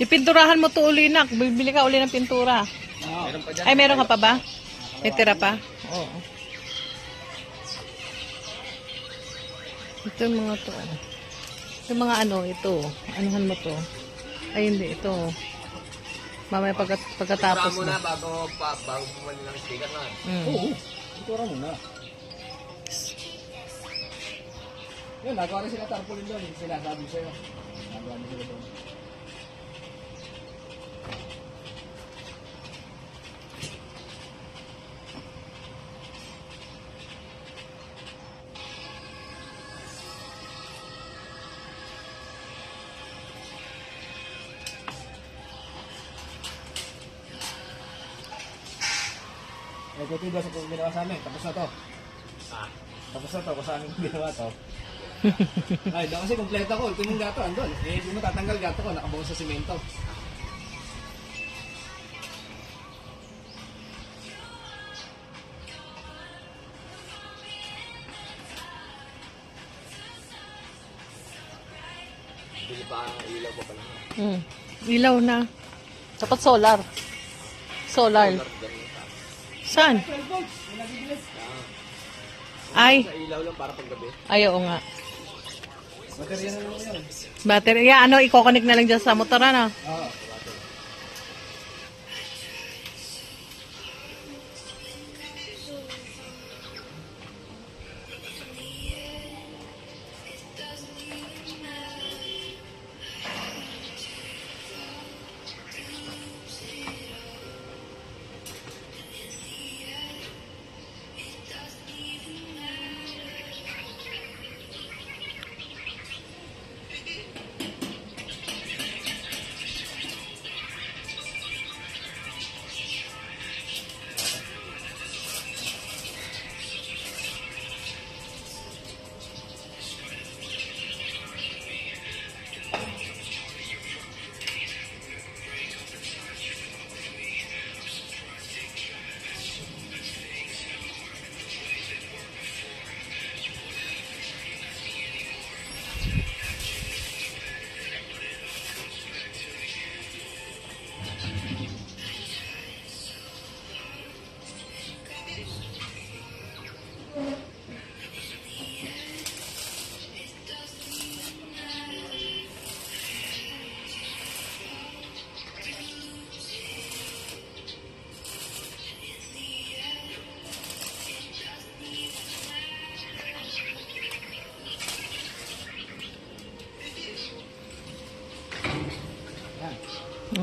Ipinturahan mo to uli, nak. Bibili ka uli ng pintura. Oo. Meron pa dyan. Ay, meron ka pa ba? May tira pa? Oo. Ito yung mga to. Ito yung mga ano, ito. Anuhan mo to. Ay, hindi. Ito. Mamaya pagkat, pagkatapos Tapos mo na. na bago, pa, bago bumalik ng sticker na. Mm. Oo. Itura muna. Yun, nagawa rin sila tarpaulin doon. Yung Sinasabi sa'yo. Nagawa rin sila doon. Ito sa kung ginawa sa amin, tapos na to. Ah. Tapos na to, kung saan yung ginawa to. Ay, daw kasi kompleto ko. Ito yung gato, andun. Eh, hindi mo tatanggal gato ko, nakabawas sa simento. Bili pa ang ilaw pa pala. Mm. Ilaw na. Dapat solar. Solar. Solar. Saan? 12 volts, yung nabibilis. Ay. Sa ilaw lang para paggabi. Ay, oo nga. Baterya na ano, i-connect na lang dyan sa motor, ano? Oo.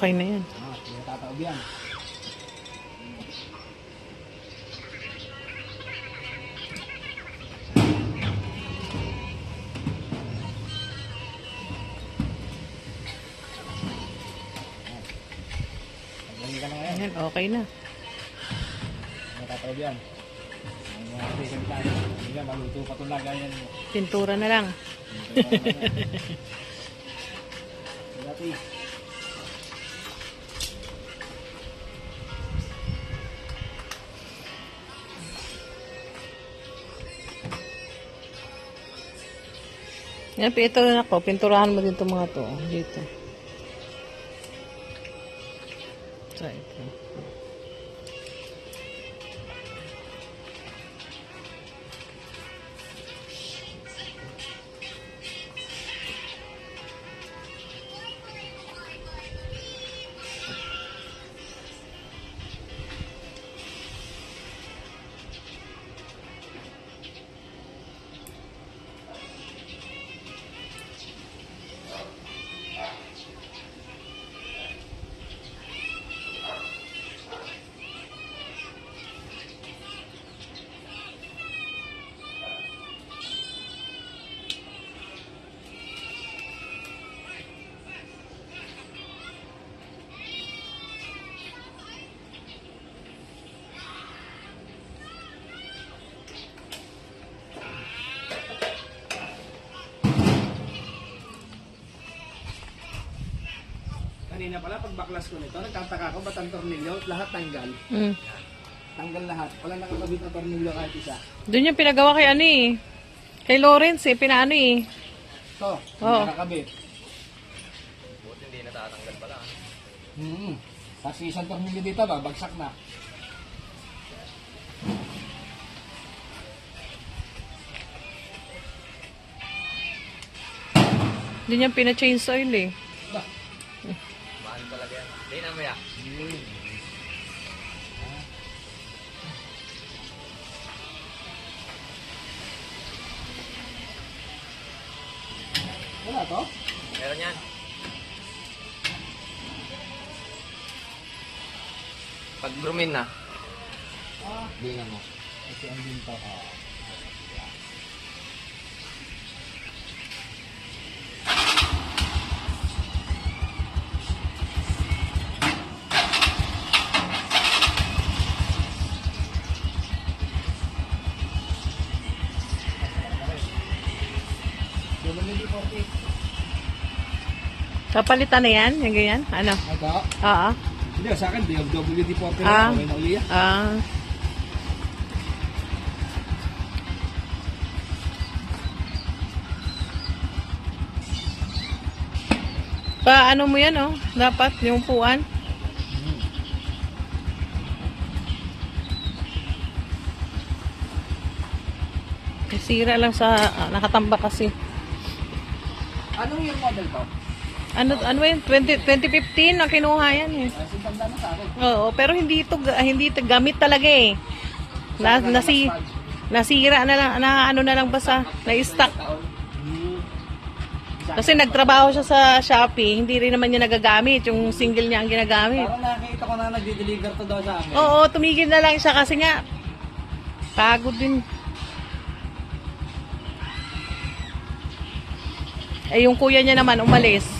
Okay na yan. Ah, yung tataob yan. Ka na ngayon. Ayan, okay na. Yung tataob yan. Ang mga. Hindi ka, maluto pa itong lagayan mo. Pintura na lang. Dati. Yan, ito na ako. Pinturahan mo din itong mga to. Dito. So, ito. Kanina pala, pag baklas ko nito, nagtataka ko ba't ang tornilyo, lahat tanggal. Mm. Tanggal lahat. Wala nakakabit na tornilyo kahit isa. Doon yung pinagawa kay ano eh. Kay Lawrence eh, pinaano eh. Ito, Oo. nakakabit. Buti hindi natatanggal pala. Hmm. Tapos isang tornilyo dito, babagsak na. Hindi niya pina-change oil eh. Wala to? Meron yan. Pag brumin na. Hindi na mo. Kasi ang din to. ah. WD-40. Kapalitan na yan? Yung ganyan? Ano? Ito? Oo. Hindi, sa akin, WD-40 na. Ah. Okay na uli yan. Ah. Pa, ano mo yan, oh? Dapat, yung upuan. Sira lang sa, ah, nakatambak kasi. Anong year model to? Ano, ano yun? 20, 2015 na kinuha yan eh. Oo, pero hindi ito hindi ito gamit talaga eh. Na, nasi nasira na lang na ano na lang basta na stock. Hmm. Kasi nagtrabaho siya sa Shopee, hindi rin naman niya nagagamit, yung single niya ang ginagamit. Parang nakita ko na nagdi-deliver to daw sa akin. Oo, tumigil na lang siya kasi nga pagod din. Eh, yung kuya niya naman umalis.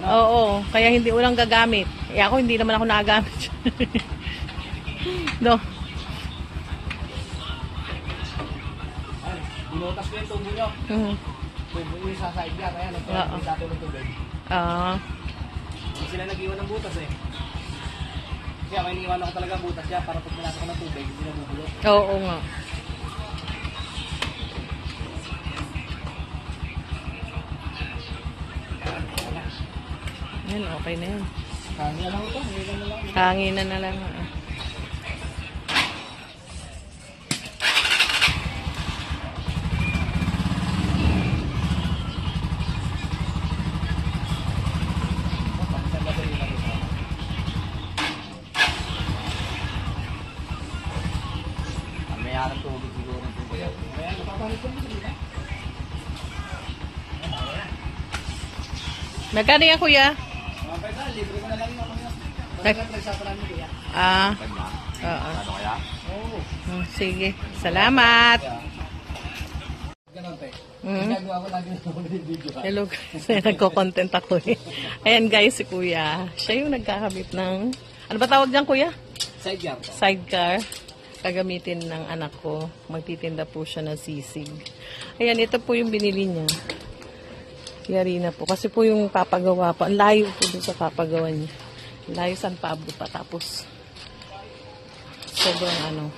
Ako. Oo, kaya hindi ulang gagamit. Eh ako hindi naman ako nagagamit. no. Ay, binutas ko yung tubo nyo. Mhm. Tubo yung sa side yan. Ayan, ito. Oo. May dato ng tubig. Ah. Hindi sila nag-iwan ng butas eh. Kaya ako iniiwan ako talaga butas niya para pag pinasok ko ng tubig, hindi na bubulok. Oo nga. Yan, okay na yan. Kanya lang ito. Hindi na na lang. ah. Pagkasan na rin lang ito. Ang may harap tubig siguro. Kaya napapalit ko. Magkano yan, kuya? Ko lagi ng mga video. ha? Hello guys, nagko-content ako eh. Ayan guys, si kuya. Siya yung nagkakabit ng... Ano ba tawag diyan kuya? Side yard to. sidecar gagamitin ng anak ko. Magtitinda po siya ng sisig. Ayan, ito po yung binili niya. Yari na po. Kasi po yung papagawa pa. Ang layo po dun sa papagawa niya. Layo San Pablo pa. Tapos, sobrang ano,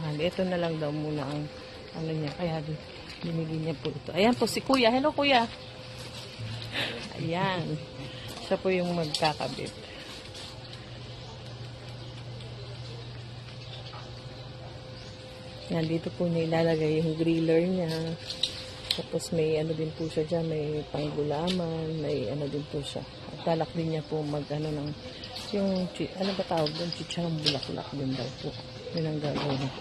mahal. Ito na lang daw muna ang ano niya. Kaya binili niya po ito. Ayan po si Kuya. Hello Kuya. Ayan. Siya po yung magkakabit. Yan, dito po niya ilalagay yung griller niya. Tapos may ano din po siya dyan, may panggulaman, may ano din po siya. At talak din niya po mag ano ng, yung, ano ba tawag doon? Chicharong bulaklak din daw po. Yun ang gagawin.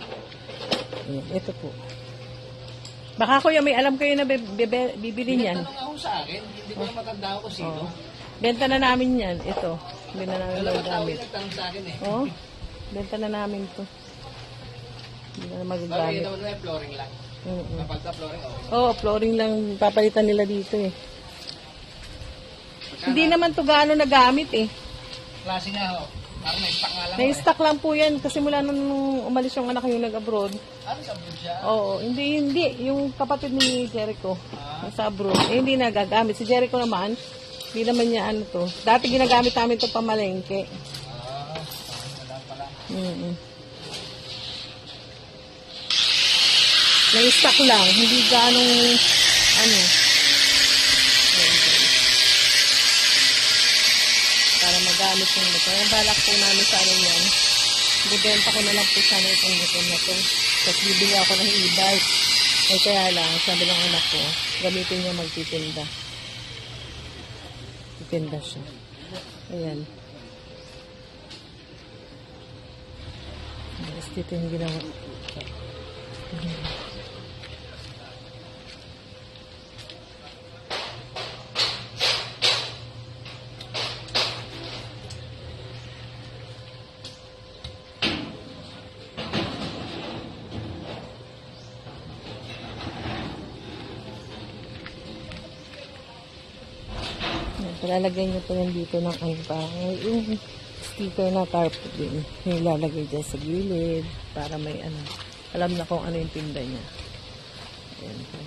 Ayan, ito po. Baka kuya, may alam kayo na bibili niyan. Tanong ako sa akin, hindi ko na matanda ako sino. Oo. Benta na namin yan. Ito. Hindi na namin magagamit. yung nagtanong sa akin eh. Oo. Benta na namin to. Hindi na magagamit. naman na flooring lang. Mm-mm. Kapag sa flooring, okay. Oo, flooring lang papalitan nila dito eh. Hindi naman to gaano nagamit eh. Klase nga ho. Parang na-stock nga lang. ho, Na-stock lang po yan kasi mula nung umalis yung anak yung nag-abroad. eh. Ano sa food siya? Oo, hindi, hindi. Yung kapatid ni Jericho, Ah. nasa abroad, eh, hindi nagagamit. Si Jericho naman, hindi naman niya ano to. Dati ginagamit namin to pamalengke. Ah, wala pala. Mm Na-stock lang, hindi ganong ano. Yung motor. Ang balak po namin sa ano yan, bibenta ko na lang po sana itong motor na to. Tapos bibili ako ng e-bike. Eh kaya lang, sabi ng anak ko, gamitin niya magtitinda. Titinda siya. Ayan. Tapos dito yung ginawa. Yan, Palalagay niyo po yan dito ng ano parang yung sticker na tarp din. Yung ilalagay dyan sa gilid para may ano. Alam na kung ano yung tinda niya. Ayan guys.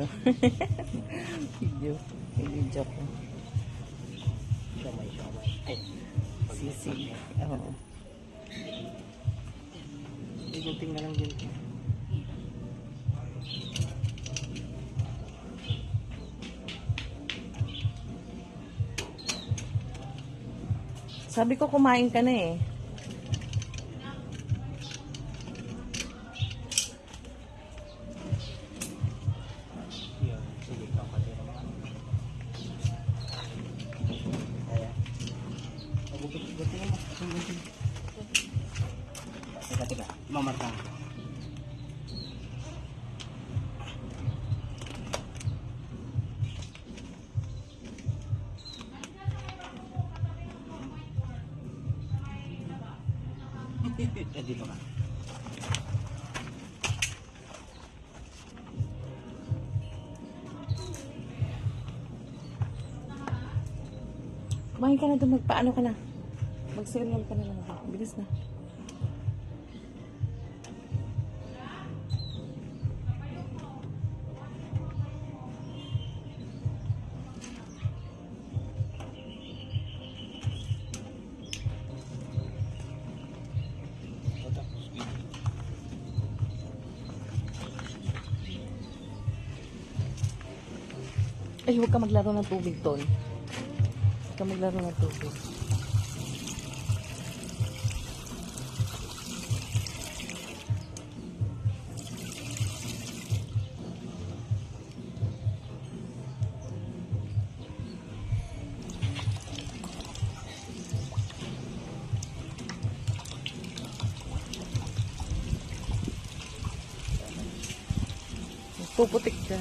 Hello. Video. Video ko. Siomay, siomay. Ay, Sisi. Oo. iguting na lang din. Sabi ko kumain ka na eh. Mamarka. Eh, dito ka. Kumain ka na doon. Magpaano ka na. Mag-cereal ka na lang. Bilis na. Ay, huwag ka maglaro ng tubig, Tol. Huwag ka maglaro ng tubig. Puputik ka.